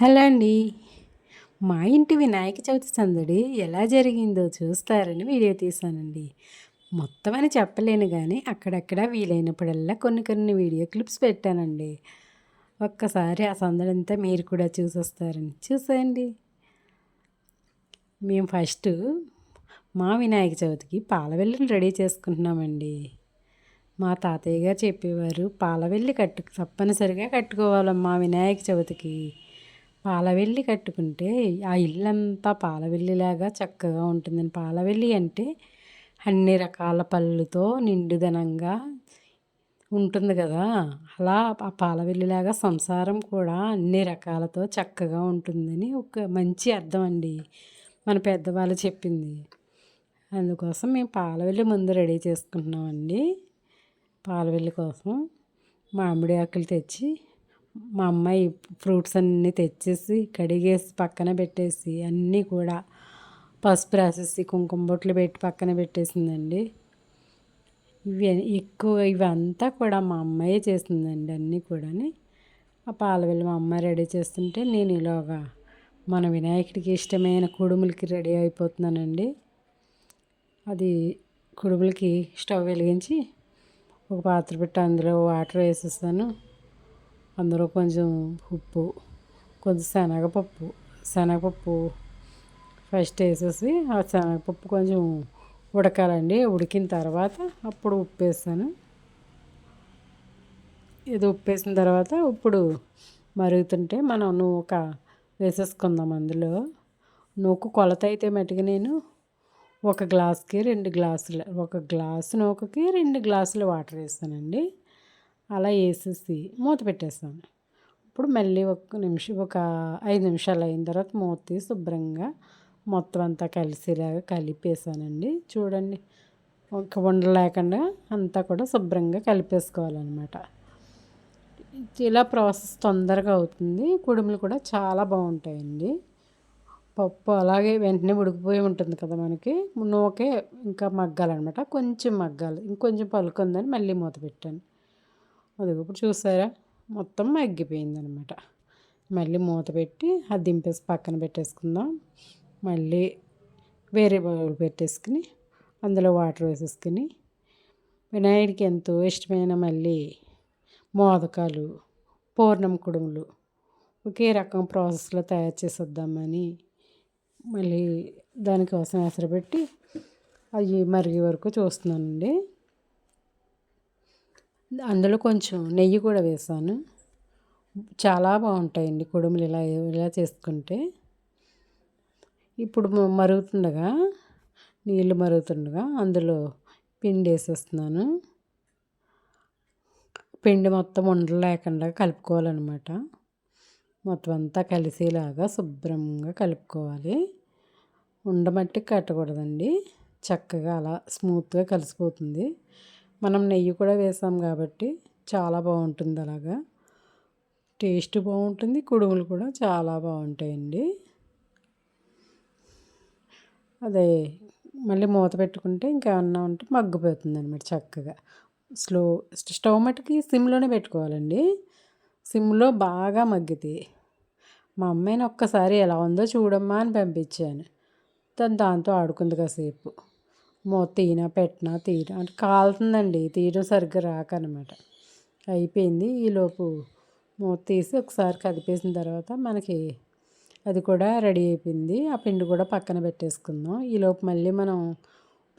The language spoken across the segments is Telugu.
హలో అండి. మా ఇంటి వినాయక చవితి సందడి ఎలా జరిగిందో చూస్తారని వీడియో తీశానండి. మొత్తం అని చెప్పలేను కానీ అక్కడక్కడ వీలైనప్పుడల్లా కొన్ని కొన్ని వీడియో క్లిప్స్ పెట్టానండి. ఒక్కసారి ఆ సందడంతా మీరు కూడా చూసొస్తారని. చూసేయండి. మేము ఫస్ట్ మా వినాయక చవితికి పాలవెల్లిని రెడీ చేసుకుంటున్నామండి. మా తాతయ్య గారు చెప్పేవారు పాలవెల్లి కట్టు తప్పనిసరిగా కట్టుకోవాలమ్మా వినాయక చవితికి. పాలవెల్లి కట్టుకుంటే ఆ ఇల్లంతా పాలవెల్లిలాగా చక్కగా ఉంటుందని పాలవెల్లి అంటే అన్ని రకాల పళ్ళుతో నిండుదనంగా ఉంటుంది కదా. అలా ఆ పాలవెల్లిలాగా సంసారం కూడా అన్ని రకాలతో చక్కగా ఉంటుందని ఒక మంచి అర్థం అండి. మన పెద్దవాళ్ళు చెప్పింది. అందుకోసం మేము పాలవెల్లి ముందు రెడీ చేసుకుంటున్నామండి. పాలవెల్లి కోసం మామిడి ఆకులు తెచ్చి మా అమ్మాయి ఫ్రూట్స్ అన్నీ తెచ్చేసి కడిగేసి పక్కన పెట్టేసి అన్నీ కూడా పసుపు రాసేసి కుంకుమ బొట్లు పెట్టి పక్కన పెట్టేసిందండి. ఇవి ఎక్కువ ఇవంతా కూడా మా అమ్మాయే చేసిందండి అన్నీ కూడాని. ఆ పాలవెల్లి మా అమ్మాయి రెడీ చేస్తుంటే నేను ఇలాగా మన వినాయకుడికి ఇష్టమైన కుడుములకి రెడీ అయిపోతున్నానండి. అది కుడుములకి స్టవ్ వెలిగించి ఒక పాత్ర పెట్టి అందులో వాటర్ వేసేస్తాను. అందులో కొంచెం ఉప్పు కొంచెం శనగపప్పు శనగపప్పు ఫస్ట్ వేసేసి ఆ శనగపప్పు కొంచెం ఉడకాలండి. ఉడికిన తర్వాత అప్పుడు ఉప్పు వేస్తాను. ఇది ఉప్పు వేసిన తర్వాత ఇప్పుడు మరుగుతుంటే మనం నూక వేసేసుకుందాం అందులో. నూకు కొలత అయితే మటుకు నేను ఒక గ్లాస్కి రెండు గ్లాసులు ఒక గ్లాసు నూకకి రెండు గ్లాసులు వాటర్ వేస్తానండి. అలా వేసేసి మూత పెట్టేస్తాను. ఇప్పుడు మళ్ళీ ఒక నిమిషం ఒక ఐదు నిమిషాలు అయిన తర్వాత మూత తీసి శుభ్రంగా మొత్తం అంతా కలిసేలాగా కలిపేసానండి చూడండి ఒక ఉండలు లేకుండా అంతా కూడా శుభ్రంగా కలిపేసుకోవాలన్నమాట. ఇలా ప్రాసెస్ తొందరగా అవుతుంది. కుడుములు కూడా చాలా బాగుంటాయండి. పప్పు అలాగే వెంటనే ఉడికిపోయి ఉంటుంది కదా మనకి. నూకే ఇంకా మగ్గాలన్నమాట. కొంచెం మగ్గాలి. ఇంకొంచెం పలుకుందని మళ్ళీ మూత పెట్టాను. అది ఇప్పుడు చూసారా? మొత్తం మగ్గిపోయింది అనమాట మళ్ళీ మూత పెట్టి అది దింపేసి పక్కన పెట్టేసుకుందాం. మళ్ళీ వేరే బౌల్ పెట్టేసుకుని అందులో వాటర్ వేసేసుకుని వినాయకుడికి ఎంతో ఇష్టమైన మళ్ళీ మోదకాలు పూర్ణం కుడుములు ఒకే రకం ప్రాసెస్లో తయారు చేసేద్దామని మళ్ళీ దానికోసం ఎసరబెట్టి అవి మరిగే వరకు చూస్తున్నానండి. అందులో కొంచెం నెయ్యి కూడా వేసాను. చాలా బాగుంటాయండి కుడుములు ఇలా ఇలా చేసుకుంటే. ఇప్పుడు మరుగుతుండగా నీళ్ళు మరుగుతుండగా అందులో పిండి వేసేస్తున్నాను. పిండి మొత్తం ఉండలు లేకుండా కలుపుకోవాలన్నమాట. మొత్తం అంతా కలిసేలాగా శుభ్రంగా కలుపుకోవాలి. ఉండమట్టి కట్టకూడదండి. చక్కగా అలా స్మూత్గా కలిసిపోతుంది. మనం నెయ్యి కూడా వేసాం కాబట్టి చాలా బాగుంటుంది అలాగా. టేస్ట్ బాగుంటుంది కుడుములు కూడా చాలా బాగుంటాయండి. అదే మళ్ళీ మూత పెట్టుకుంటే ఇంకేమన్నా ఉంటే మగ్గిపోతుంది అనమాట చక్కగా. స్లో స్టవ్ మట్టుకి సిమ్లోనే పెట్టుకోవాలండి. సిమ్లో బాగా మగ్గితే మా అమ్మాయిని ఒక్కసారి ఎలా ఉందో చూడమ్మా అని పంపించాను. తను దాంతో ఆడుకుంది కాసేపు. మూత తీనా పెట్టినా తీయడం అంటే కాలుతుందండి. తీయడం సరిగ్గా రాకనమాట. అయిపోయింది. ఈలోపు మూత తీసి ఒకసారి కదిపేసిన తర్వాత మనకి అది కూడా రెడీ అయిపోయింది. ఆ పిండి కూడా పక్కన పెట్టేసుకుందాం. ఈలోపు మళ్ళీ మనం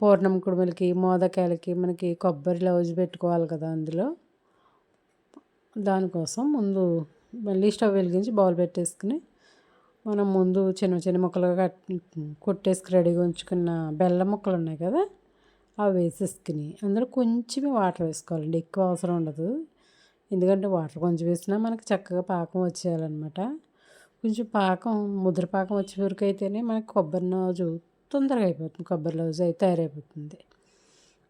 పూర్ణం కుడుములకి మోదకాయలకి మనకి కొబ్బరి లౌజ్ పెట్టుకోవాలి కదా అందులో. దానికోసం ముందు మళ్ళీ స్టవ్ వెలిగించి బౌల్ పెట్టేసుకుని మనం ముందు చిన్న చిన్న ముక్కలుగా కట్ కొట్టేసుకు రెడీగా ఉంచుకున్న బెల్లం ముక్కలు ఉన్నాయి కదా అవి వేసేసుకుని అందులో కొంచెమే వాటర్ వేసుకోవాలండి. ఎక్కువ అవసరం ఉండదు. ఎందుకంటే వాటర్ కొంచెం వేసినా మనకి చక్కగా పాకం వచ్చేయాలన్నమాట. కొంచెం పాకం ముద్ర పాకం వచ్చే వరకు అయితేనే మనకి కొబ్బరి నోజు తొందరగా అయిపోతుంది. కొబ్బరి లౌజు అయితే తయారైపోతుంది.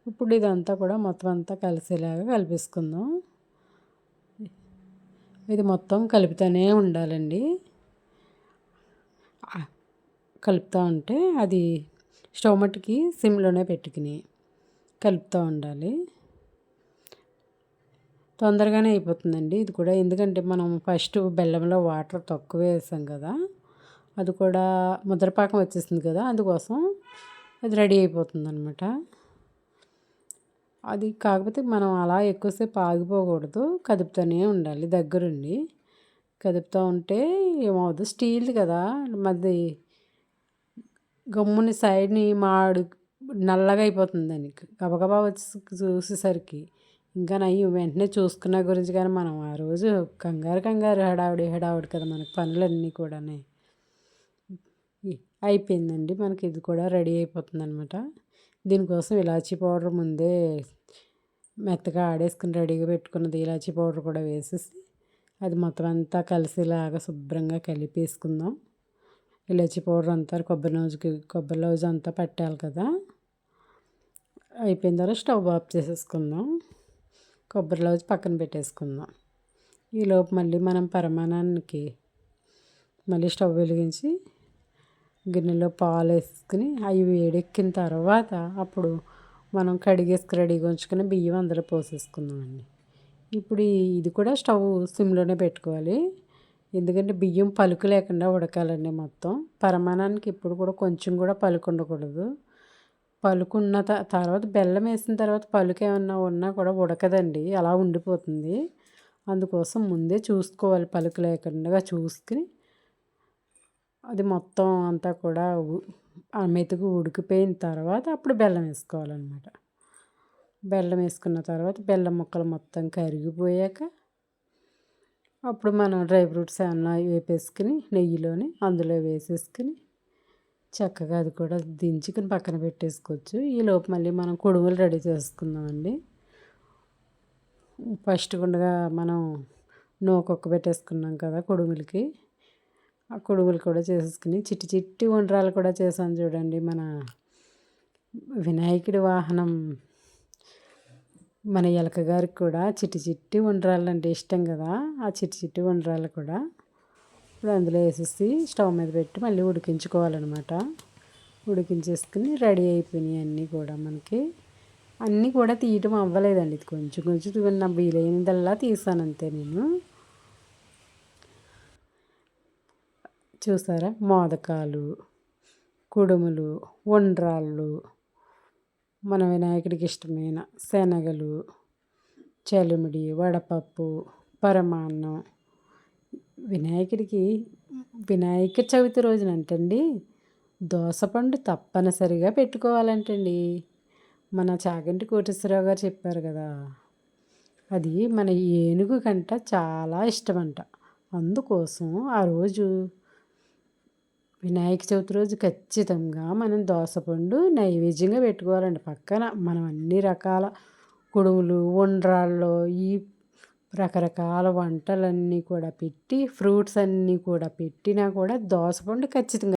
ఇప్పుడు ఇదంతా కూడా మొత్తం అంతా కలిసేలాగా కలిపేసుకుందాం. ఇది మొత్తం కలుపుతూనే ఉండాలండి. కలుపుతూ ఉంటే అది స్టవ్ మట్టుకి సిమ్లోనే పెట్టుకుని కలుపుతూ ఉండాలి. తొందరగానే అయిపోతుందండి ఇది కూడా. ఎందుకంటే మనం ఫస్ట్ బెల్లంలో వాటర్ తక్కువ వేసాం కదా అది కూడా ముద్రపాకం వచ్చేసింది కదా అందుకోసం అది రెడీ అయిపోతుంది అనమాట అది కాకపోతే మనం అలా ఎక్కువసేపు ఆగిపోకూడదు కదుపుతూనే ఉండాలి దగ్గరుండి. కదుపుతూ ఉంటే ఏమవుతుంది స్టీల్ కదా మధ్య గమ్ముని సైడ్ని మాడు నల్లగా అయిపోతుంది దానికి. గబగబా వచ్చి చూసేసరికి ఇంకా నయ్యం వెంటనే చూసుకున్న గురించి కానీ మనం ఆ రోజు కంగారు కంగారు హడావుడి హడావుడి కదా మనకి పనులన్నీ కూడా అయిపోయిందండి మనకి ఇది కూడా రెడీ అయిపోతుంది అనమాట దీనికోసం ఇలాచీ పౌడర్ ముందే మెత్తగా ఆడేసుకుని రెడీగా పెట్టుకున్నది ఇలాచీ పౌడర్ కూడా వేసేసి అది మొత్తం అంతా కలిసేలాగా శుభ్రంగా కలిపేసుకుందాం. ఇలాచీ పౌడర్ అంతా కొబ్బరి నూజుకి కొబ్బరి లౌజ్ అంతా పట్టాలి కదా. అయిపోయిన తర్వాత స్టవ్ ఆఫ్ చేసేసుకుందాం. కొబ్బరి లౌజ్ పక్కన పెట్టేసుకుందాం. ఈలోపు మళ్ళీ మనం పరమాణానికి మళ్ళీ స్టవ్ వెలిగించి గిన్నెలో పాలు వేసుకుని అవి వేడెక్కిన తర్వాత అప్పుడు మనం కడిగేసుకు రెడీగా ఉంచుకుని బియ్యం అందులో పోసేసుకుందామండి. ఇప్పుడు ఇది కూడా స్టవ్ సిమ్లోనే పెట్టుకోవాలి. ఎందుకంటే బియ్యం పలుకు లేకుండా ఉడకాలండి మొత్తం. పరమాణానికి ఇప్పుడు కూడా కొంచెం కూడా పలుకు ఉండకూడదు. పలుకున్న తర్వాత బెల్లం వేసిన తర్వాత పలుకు ఏమన్నా ఉన్నా కూడా ఉడకదండి. అలా ఉండిపోతుంది. అందుకోసం ముందే చూసుకోవాలి పలుకు లేకుండా చూసుకుని అది మొత్తం అంతా కూడా ఆ మెతుకు ఉడికిపోయిన తర్వాత అప్పుడు బెల్లం వేసుకోవాలన్నమాట. బెల్లం వేసుకున్న తర్వాత బెల్లం ముక్కలు మొత్తం కరిగిపోయాక అప్పుడు మనం డ్రై ఫ్రూట్స్ ఏమన్నా వేపేసుకుని నెయ్యిలోని అందులో వేసేసుకుని చక్కగా అది కూడా దించుకుని పక్కన పెట్టేసుకోవచ్చు. ఈ లోపు మళ్ళీ మనం కొడుములు రెడీ చేసుకుందామండి. ఫస్ట్ గుండగా మనం నూకొక్క పెట్టేసుకున్నాం కదా కొడుములకి. ఆ కొడుములు కూడా చేసేసుకుని చిట్టి చిట్టి వంటరాలు కూడా చేసాం చూడండి మన వినాయకుడి వాహనం. మన ఎలక గారికి కూడా చిట్టి చిట్టి ఉండరాలంటే అంటే ఇష్టం కదా ఆ చిట్టి చిట్టి ఉండరాలు కూడా. ఇప్పుడు అందులో వేసేసి స్టవ్ మీద పెట్టి మళ్ళీ ఉడికించుకోవాలన్నమాట. ఉడికించేసుకుని రెడీ అయిపోయినాయి అన్నీ కూడా మనకి. అన్నీ కూడా తీయటం అవ్వలేదండి ఇది కొంచెం కొంచెం నా వీలైనదల్లా తీసాను అంతే నేను. చూసారా? మోదకాలు కుడుములు ఉండ్రాళ్ళు మన వినాయకుడికి ఇష్టమైన శనగలు చలిమిడి వడపప్పు పరమాన్నం. వినాయకుడికి వినాయక చవితి రోజునంటండి దోసపండు తప్పనిసరిగా పెట్టుకోవాలంటండి. మన చాగంటి కోటేశ్వరరావు గారు చెప్పారు కదా అది మన ఏనుగు కంట చాలా ఇష్టమంట. అందుకోసం ఆ రోజు వినాయక చవితి రోజు ఖచ్చితంగా మనం దోసపండు నైవేద్యంగా పెట్టుకోవాలండి. పక్కన మనం అన్ని రకాల కుడుములు ఉండ్రాళ్ళు ఈ రకరకాల వంటలన్నీ కూడా పెట్టి ఫ్రూట్స్ అన్నీ కూడా పెట్టినా కూడా దోసపండు ఖచ్చితంగా